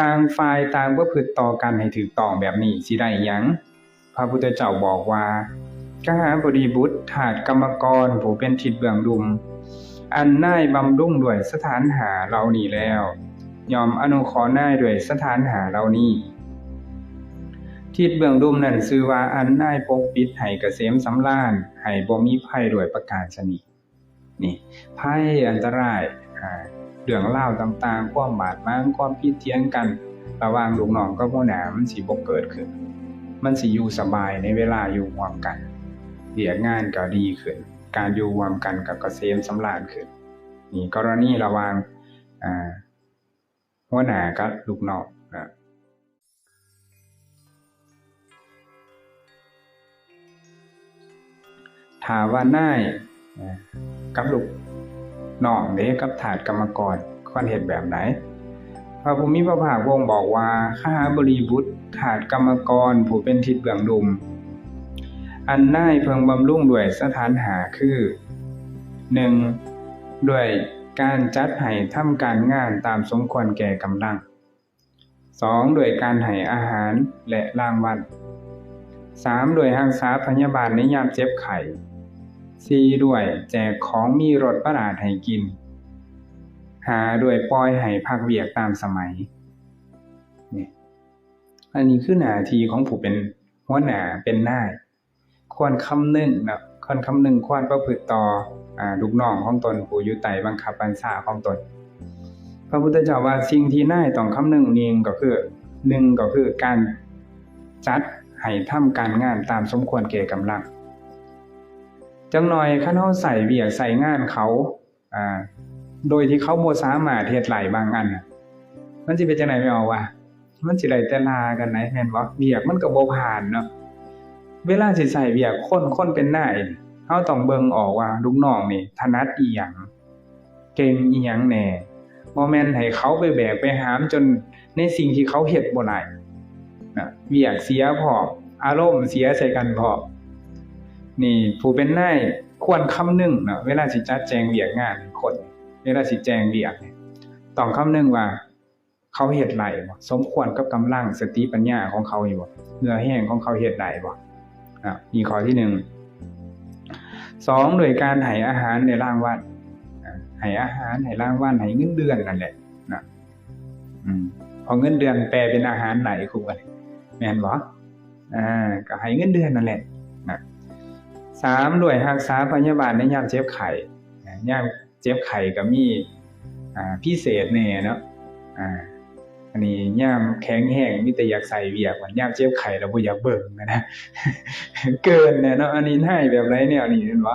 ต่างฝ่ายต่างประพฤติต่อกันให้ถูกต้อแบบนี้สิได้ยังพระพุทธเจ้าบอกว่ากหาบดีบุตรถาดกรรมกรผู้เป็นทิศเบื้องดุม อันน่ายบำรุงด้วยสถานหาเหล่านี้แล้ว ยอมอนุขอน่ายด้วยสถานหาเหล่านี้ทิศเบื้องดุมนั่นชื่อว่าอันน่ายปกปิดให้เกษมสำราญให้บ่มีภัยด้วยประการชนิดนี่ภัยอันตรายอ่า เรื่องราต่างๆ ความบาดหมางความผิเถียงกัน ระหว่างลูกน้องกับหัวหนามันสิบ่เกิดขึ้น มันสิอยู่สบายในเวลาอยู่รวมกันเรียกงานก็ดีขึ้น การอยู่รวมกันก็เกษมสำราญขึ้นนี่กรณีระหว่างอ่าหัวหน้ากับลูกน้องนะถาว่านายกับลูก น้องเด้กับถาดกรรมกรควรเฮ็ดแบบไหนพระภูมิพระภาควงบอกว่าข้าบริบุตรถาดกรรมกรผู้เป็นทิศเบื้องดุม อันน่ายเพิงบำรุงด้วยสถานหาคือ 1. ด้วยการจัดให้ทำการงานตามสมควรแก่กำลัง 2. ด้วยการให้อาหารและรางวัล 3. ด้วยรักษาพยาบาลในยามเจ็บไข้ 4. ด้วย แจกของมีรสประหลาดให้กิน หาด้วยปล่อยให้พักเวียกตามสมัยนี่อันนี้คือหน้าที่ของผู้เป็นหัวหน้าเป็นนาย ควรคำนึงนะควรคำนึงควรประพฤติต่ออลูกน้องของตนผู้อยู่ใต้บังคับบัญชาของตน พระพุทธเจ้าว่าสิ่งที่นายต้องคำนึงนี่ก็คือหนึ่งก็คือการจัดให้ทำการงานตามสมควรแก่กำลัง จังหน่อยคันเฮาใส่เวียกใส่งานเขาอ่าโดยที่เขาบ่สามารถเฮ็ดหลบางอันมันสิเป็นจังไดไม่ออกว่ามันสิได้แต่ลากันไหนแม่นบ่เวียกมันก็บ่ผ่านเนาะเวลาสิใส่เวียกคนคนเป็นนายนี่เฮาต้องเบิ่งออกว่าลูกน้องนี่ถนัดอีหยังเก่งอีหยังแน่บ่แม่นให้เขาไปแบกไปหามจนในสิ่งที่เขาเฮ็ดบ่ได้นะเวียกเสียพออารมณ์เสียใส่กันพอ นี่ผู้เป็นนายควรคำนึงเนาะเวลาสิจัดแจงเวียกงานคน เวลาสิแจงเวียกต้องคำนึงว่า เขาเฮ็ดไรบ่สมควรกับกำลังสติปัญญาของเขาอยู่บ่เหงื่อแห้งของเขาเฮ็ดได้บ่อะนี่ข้อที่หนึ่งสองโดยการให้อาหารในร่างวัลอะให้อาหารให้รางวัลให้เงินเดือนนั่นแหละนะอืมพอเงินเดือนแปลเป็นอาหารไหนครูกันแม่นบ่อ่าก็ให้เงินเดือนนั่นแหละ สามด้วยรักษาพยาบาลในยามเจ็บไข้นะยามเจ็บไข้ก็มีอ่าพิเศษแน่เนาะอันนี้ย่ามแข็งแห้งมีแต่อยากใส่เวียกว่าย่ามเจ็บไข้แล้วบ่อยากเบิ่งนะนะเกินแน่เนาะอันนี้ให้แบบไรแนวนี้เห็นบ่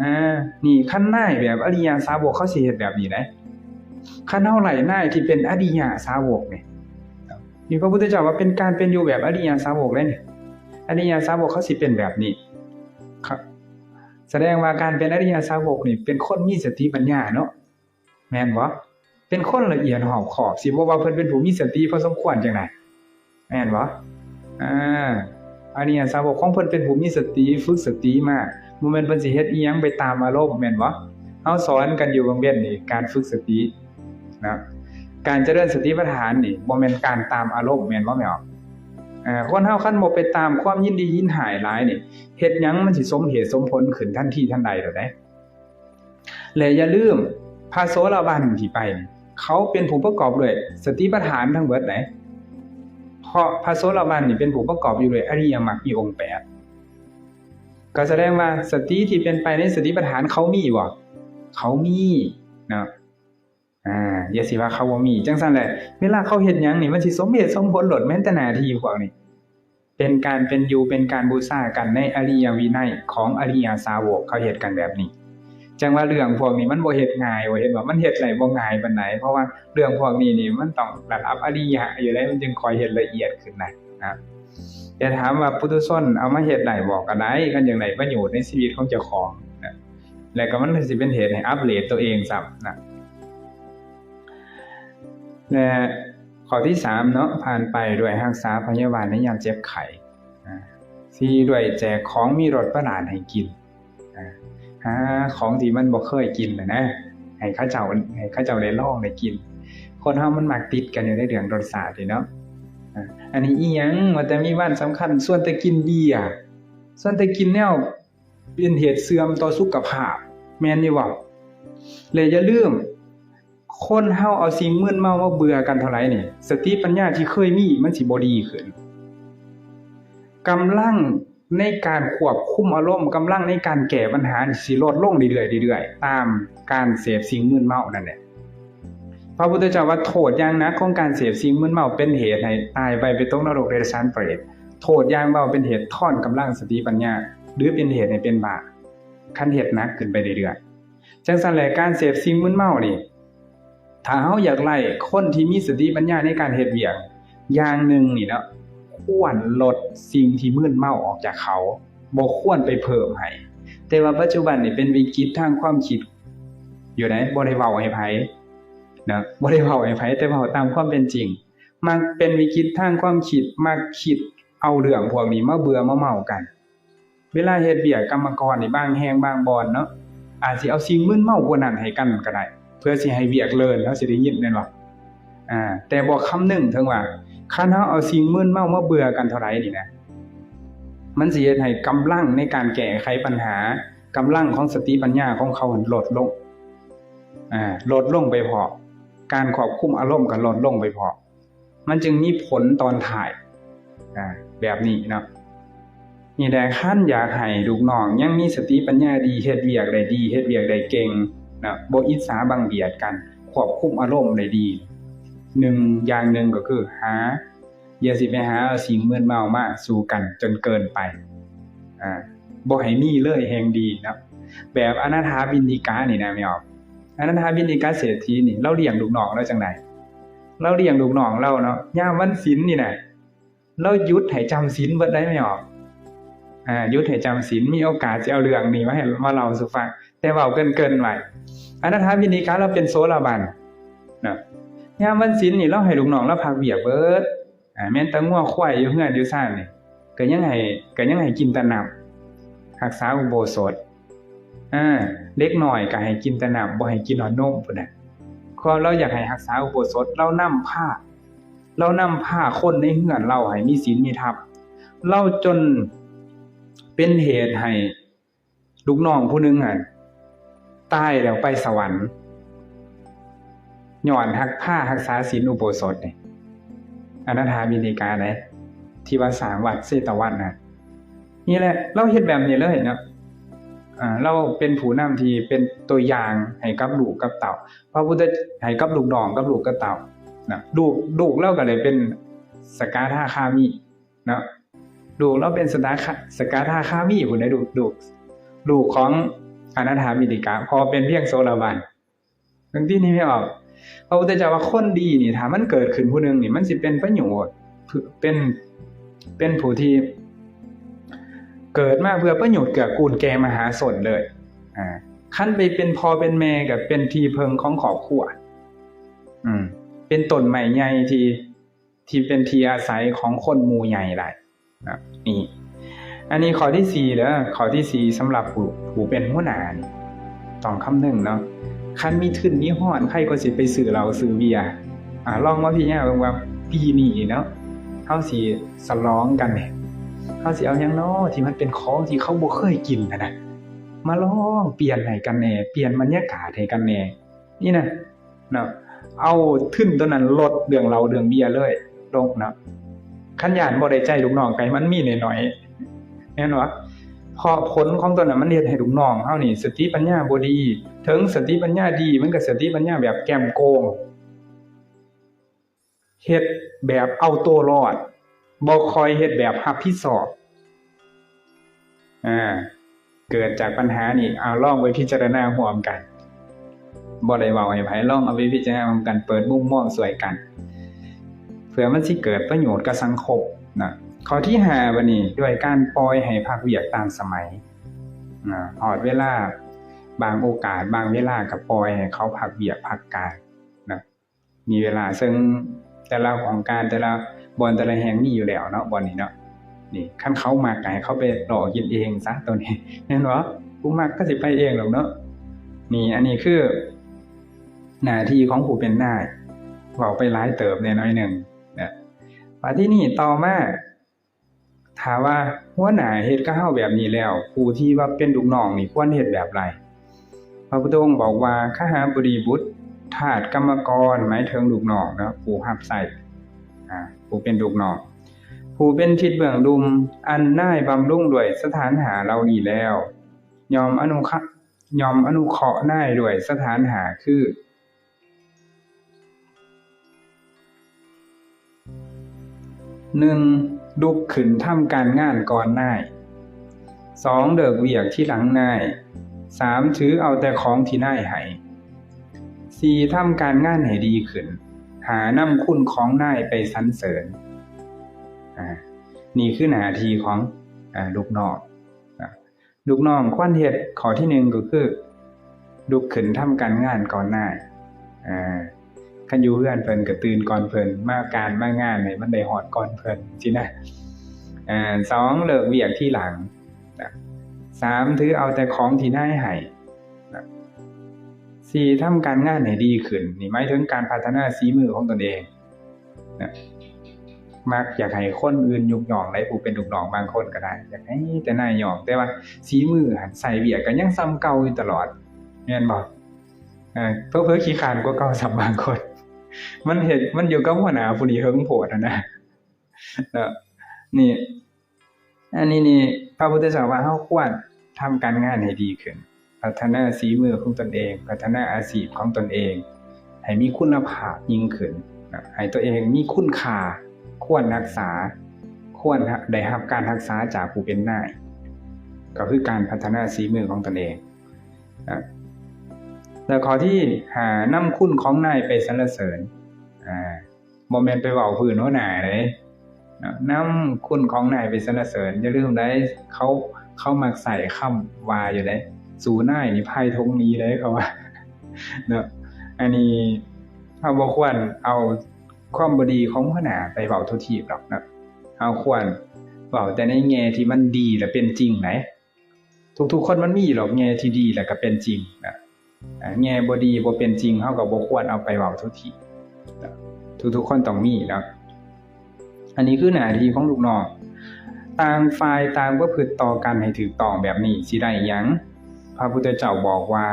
อ่านี่ขั้นหนายแบบอริยสาวกเขาเฮ็ดแบบนี้ได้ขั้นเฮาไหลนายที่เป็นอริยสาวกนี่นี่พระพุทธเจ้าว่าเป็นการเป็นอยู่แบบอริยสาวกเลยเนี่ยอริยสาวกเขาสิเป็นแบบนี้ ครับ แสดงว่าการเป็นอริยสาวกนี่เป็นคนมีสติปัญญาเนาะแม่นบ่เป็นคนละเอียดรอบขอบสิบ่ว่าเพิ่นเป็นผู้มีสติพอสมควรจังไดแม่นบ่อ่าอันนี้สาวกของเพิ่นเป็นผู้มีสติฝึกสติมาบ่แม่นเพิ่นสิเฮ็ดอีหยังไปตามอารมณ์แม่นบ่เฮาสอนกันอยู่โรงเรียนนี่การฝึกสตินะการเจริญสติปัฏฐานนี่บ่แม่นการตามอารมณ์แม่นบ่แม่นบ่ อ่าคนเฮาคันบ่ไปตามความยินดียินหายหลายนี่เฮ็ดหยังมันสิสมเหตุสมผลขึ้นทันทีทันใดดอกเด้และอย่าลืมพระโสดาบันที่ไป เขาเป็นผู้ประกอบด้วยสติปัฏฐานทั้งเบิดไหนเพราะพระโสดาบันนี่เป็นผู้ประกอบอยู่ด้วยอริยมรรคมีองค์แปดก็แสดงว่าสติที่เป็นไปในสติปัฏฐานเขามีบ่เขามีนะ อ่าอย่าสิว่าเขาบ่มีจังซั่นแหละเวลาเขาเฮ็ดหยังนี่มันสิสมเหตุสมผลโลดแม้แต่หน้าที่พวกนี้เป็นการเป็นอยู่เป็นการบูชากันในอริยวินัยของอริยสาวกเขาเฮ็ดกันแบบนี้จังว่าเรื่องพวกนี้มันบ่เฮ็ดง่ายว่เห็นว่ามันเฮ็ดได้บ่ง่ายปานใดเพราะว่าเรื่องพวกนี้นี่มันต้องระดับอริยะอยู่แล้วมันจึงคอยเฮ็ดละเอียดขึ้นนะนะแต่ถามว่าปุถุชนเอามาเฮ็ดได้บ่ก็ได้กันจังได๋ประโยชน์ในชีวิตของเจ้าของนะแล้วก็มันสิเป็นเหตุให้อัปเกรดตัวเองซ้ํนะ และข้อที่3เนาะผ่านไปด้วยรักษาพยาบาลในยามเจ็บไข้อ่สี่ด้วยแจกของมีรสประหลาดให้กินหาของที่มันบ่เคยกินนะนะให้เขาเจ้าให้เขาเจ้าได้ลองได้กิน คนเฮามันหมักติดกันอยู่ในเรื่องรสชาติเนาะอันนี้อีหยังว่าแต่มีวันสำคัญ ส่วนแต่กินเบียร์ส่วนแต่กินแนวเป็นเหตุเสื่อมต่อสุขภาพ แม่นอยู่บ่เลยอย่าลืม คนเฮาเอาสิ่งมึนเมามาเบื่อกันเท่าไหร่นี่สติปัญญาที่เคยมีมันสิบ่ดีขึ้นกำลังในการควบคุมอารมณ์กำลังในการแก้ปัญหาสิลดลงเรื่อยๆเรื่อยๆตามการเสพสิ่งมึนเมานั่นแหละพระพุทธเจ้าว่าโทษอย่างนักของการเสพสิ่งมึนเมาเป็นเหตุให้ตายไปไปตกนรกเดรัจฉานเปรตโทษอย่างเบาเป็นเหตุท่อนกำลังสติปัญญา หรือเป็นเหตุให้เป็นบาปขั้นเหตุนักขึ้นไปเรื่อยๆจังซั่นแหลการเสพสิ่งมึนเมานี่ ถ้าเฮาอยากไล่คนที่มีสติปัญญาในการเฮ็ดเวียกอย่างหนึ่งนี่นะควรลดสิ่งที่มึนเมาออกจากเขาบ่ควรไปเพิ่มให้แต่ว่าปัจจุบันนี่เป็นวิกฤตทางความคิด อยู่ไหนบ่ได้เว้าให้ไผนะบ่ได้เว้าให้ไผแต่เว้าตามความเป็นจริง มักเป็นวิกฤตทางความคิดมักคิดเอาเรื่องพวกนี้มาเบื่อมาเมากัน เวลาเฮ็ดเวียกกรรมกรนี่บางแฮงบางบอนเนาะอาจสิเอาสิ่งมึนเมากว่านั้นให้กันก็ได้ เพื่อสิให้เวียกเลินแล้วสิได้ยินแม่นบ่อ่า แต่บ่คำหนึ่งถึงว่าคันเฮาเอาสิ่งมึนเมามาเบื่อกันเท่าไหร่นี่นะมันสิเฮ็ดให้กำลังในการแก้ไขปัญหากำลังของสติปัญญาของเขาลดลงอ่าลดลงไปพอการควบคุมอารมณ์ก็ลดลงไปพอมันจึงมีผลตอนถ่ายอ่าแบบนี้เนาะนี่แหละคันอยากให้ลูกน้องยังมีสติปัญญาดีเฮ็ดเวียกได้ดีเฮ็ดเวียกได้เก่ง นะบ่อิจฉาบังเบียดกันควบคุมอารมณ์ได้ดีหนึ่งอย่างหนึ่งก็คือหาอย่าสิไปหาสิ่งมึนเมามาสู่กันจนเกินไปอ่าบ่ให้มีเลยแฮงดีนะแบบอนาถาบินิกานี่นะแม่ออกอนาถาบินิกาเศรษฐีนี่เราเลี้ยงลูกน้องเราจังไดเราเลี้ยงลูกน้องเราเนาะย่ามวันศีลนี่นะเราหยุดให้จำศีลเบิดได้ไม่ออกอ่ายุทธให้จำศีลมีโอกาสจะเอาเรื่องนี้มาให้มาเล่าสู่ฟังแต่เว้าเกินเกินไว้ อนาถาวินิการเราเป็นโซลาบันนะยามวันศีลนี่เราให้ลูกน้องเราพักเบียกเบิดอ่าแม่นตะงัวควายอยู่เฮือนอยู่ซ่านนี่ก็ยังให้ก็ยังให้กินต่น้ำรักษาอุโบสถอ่าเล็กหน้อยก็ให้กินต่น้ำบ่ให้กินหอนนมพุ่นน่ะพราะเราอยากให้รักษาอุโบสถเรานํผ้า เรานํผ้าคนในเฮือนเราให้มีศีลมีธรรมเราจนเป็นเหตุให้ลูกน้องผู้หนึงอะ ตายแล้วไปสวรรค์ย้อนหักผ้ารักษาศีลอุโบสถเนี่ยอนาถาบินิกาไหนที่ว่าสางวัดเซตวันนะนี่แหละเราเฮ็ดแบบนี้เลยเนาะอ่าเราเป็นผู้นำที่เป็นตัวอย่างให้กับลูกกับเต่าพระพุทธให้กับลูกน้องกับลูกกับเต่านะลูกลูกเราก็เลยเป็นสกาธาคามีเนาะลูกเราเป็นสตาสกาธาคามีผู้ใดลูกลูกลูกของ อนาถามิติกาพอเป็นเพียงโซลาบันบางที่นี่ไม่ออกพระพุทธเจ้าว่าคนดีนี่ถ้ามันเกิดขึ้นผู้หนึ่งนี่มันสิเป็นประโยชน์เป็นเป็นผู้ที่เกิดมาเพื่อประโยชน์เกื้อกูลแก่มหาชนเลยอ่าขั้นไปเป็นพอเป็นแม่กับเป็นทีเพิงของครอบครัวอืม เป็นต้นไม้ใหญ่ที่ที่เป็นทีอาศัยของคนมูใหญ่หลายนะนี่ อันนี้ข้อที่สี่เด้อข้อที่สี่สำหรับผู้ผู้เป็นหัวหน้านต้องคำนึงเนาะคันมีทุนมีฮ้อนใครก็สิไปซื้อเหล้าซื้อเบียอ่าลองมาพี่เนี่ยเบิ่งว่าปีนี้เนาะเฮาสิสลองกันเนี่ยเฮาสิเอายังเนาะที่มันเป็นของที่เขาบ่เคยกินนะนะมาลองเปลี่ยนให้กันแน่เปลี่ยนบรรยากาศให้กันแน่นี่นะเนาะเอาทุนตัวนั้นลดเรื่องเหล้าเรื่องเบียเลยลงเนาะขันยานบ่ได้ใจลูกน้องไปมันมีหน้อยๆ แน่นอนพอผลของตัวนั้นมันเฮ็ดให้ลูกน้องเฮานี่สติปัญญาบ่ดีถึงสติปัญญาดี มันก็สติปัญญาแบบแกมโกงเฮ็ดแบบเอาตัวรอดบ่คอยเฮ็ดแบบรับผิดชอบอ่าเกิดจากปัญหานี่เอาล่องไปพิจารณาร่วมกันบ่ได้เว้าให้ไผลองเอาไปพิจารณาร่วมกันเปิดมุมมองสวยกัน เพื่อมันสิเกิดประโยชน์กับสังคมนะ ข้อที่5บัดนี้ด้วยการปล่อยให้พักเวียกตามสมัยนะฮอดเวลาบางโอกาสบางเวลาก็ปล่อยให้เขาพักเวียกพักการนะมีเวลาซึ่งแต่ละของการแต่ละบอนแต่ละแห่งมีอยู่แล้วเนาะบอนนี้เนาะนี่คันเขามากก็ให้เขาไปหล่อกินเองซะตัวนี้แม่นบ่ผู้มักก็สิไปเองหรอกเนาะนี่อันนี้คือ หน้าที่ของผู้เป็นนายเว้าไปหลายเติบแน่น้อยหนึ่งนะว่าที่นี่ต่อมา ถามว่าหัวหน้าเฮ็ดกับเฮาแบบนี้แล้วผู้ที่ว่าเป็นลูกน้องนี่ควรเฮ็ดแบบไรพระพุทธองค์บอกว่าขหาบดีบุตรทาสกรรมกรหมายถึงลูกน้องนะผู้รับใช้อ่ผู้เป็นลูกน้องผู้เป็นทิศเบื้องดุม อันน่ายบำรุงด้วยสถานหาเรานี้แล้ว ยอมอนุคะยอมอนุเคราะห์น่ายด้วยสถานหาคือหนึ่ง ลุกขึ้นทำการงานก่อนน่ายสองเดิกเวียกที่หลังน่ายสามถือเอาแต่ของที่น่ายให้สี่ทำการงานให้ดีขึ้น หานำคุณของน่ายไปสรรเสริญนี่คือหน้าที่ของอลูกน้องอลูกน้องควรเฮ็ดข้อที่หนึ่งก็คือลุกขึ้นทำการงานก่อนหน้าอ่า คันอยู่เพื่อนเพิ่นก็ตื่นก่อนเพิ่นมาการมางานให้มันได้ฮอดก่อนเพิ่นสินะอ่าสองเลิกเวียกที่หลังนะสามถือเอาแต่ของที่นาให้นะสี่ทำการงานให้ดีขึ้น นี่หมายถึงการพัฒนาฝีมือของตนเองนะมักอยากให้คนอื่นยกหย่องได้ผู้เป็นลูกน้องบางคนก็ได้ อยากให้แต่นายหยองแต่ว่าสีมือหันใส่เบียกก็ยังซ้ำเก่าอยู่ตลอดแม่นบ่เออเพิ่อขี้คานกว่าเก่าซ้ำบางคน มันเห็นมันอยู่กับหัวหน้าผู้นี้เฮิงโพดนะนะนี่ อันนี้นี่พระพุทธเจ้าว่าเฮาควรทำการงานให้ดีขึ้น พัฒนาฝีมือของตนเอง พัฒนาอาชีพของตนเอง ให้มีคุณภาพยิ่งขึ้นให้ตัวเองมีคุณค่าควรรักษา ควรได้รับการรักษาจากผู้เป็นนาย ก็คือการพัฒนาสีมือของตนเองนะ แล้วขอที่หานำคุณของนายไปสรรเสริญอ่าบ่แม่นไปเว้าพื้นหัวหน้าเด้นะนำคุณของนายไปสรรเสริญอย่าลืมได้เขาเขามักใส่คำว่าอยู่เด้สู่นายนี่ไพ่ทงนี้เลยเขาว่าเนาะอันนี้เฮาบควรเอาความบดีของหัวหน้าไปเว้าทุกทีหรอกนะเฮาควรเว้าแต่ในแง่ที่มันดีและเป็นจริงไหนทุกๆคนมันมีหรอกแง่ที่ดีและก็เป็นจริงนะ แง่บดีบ่เป็นจริงเฮาก็บ่ควรเอาไปเว้าทุกทีทุกๆคนต้องมีนะอันนี้คือหน้าที่ของลูกน้องต่างฝ่ายต่างประพฤติต่อกันให้ถูกต้องแบบนี้สิได้ยังพระพุทธเจ้าบอกว่า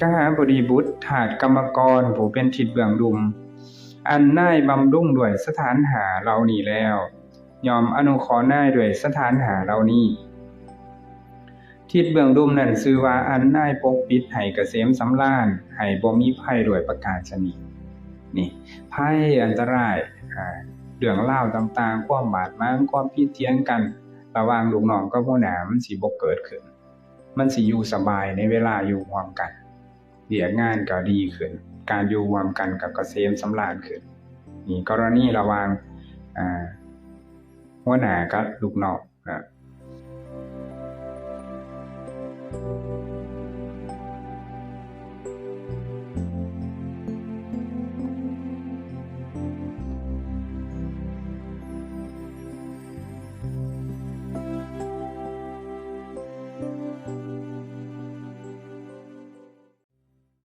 กหาบดีบุตรถาดกรรมกรผู้เป็นทิศเบื้องดุม อันน่ายบำรุงด้วยสถานหาเหล่านี้แล้ว ยอมอนุเคราะห์น่ายด้วยสถานหาเหล่านี้ ทิศเบื้องดุมนั่นชื่อว่าอันน่ายปกปิดให้เกษมสำราญให้บ่มีภัยด้วยประการชนิดนี่ภัยอันตรายเรื่องราต่างๆ ความบาดหมางความผิเถียงกัน ระว่างลูกน้องกับหัวหนามสิบ่เกิดขึ้น มันสิอยู่สบายในเวลาอยู่ร่วมกันเรียกงานก็ดีขึ้น การอยู่ร่วมกันกับเกษมสำราญขึ้น นี่กรณีระว่างหัวหน้ากับลูกน้องนะ